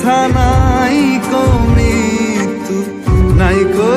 হেথা নাই কো মৃত্যু নাই কো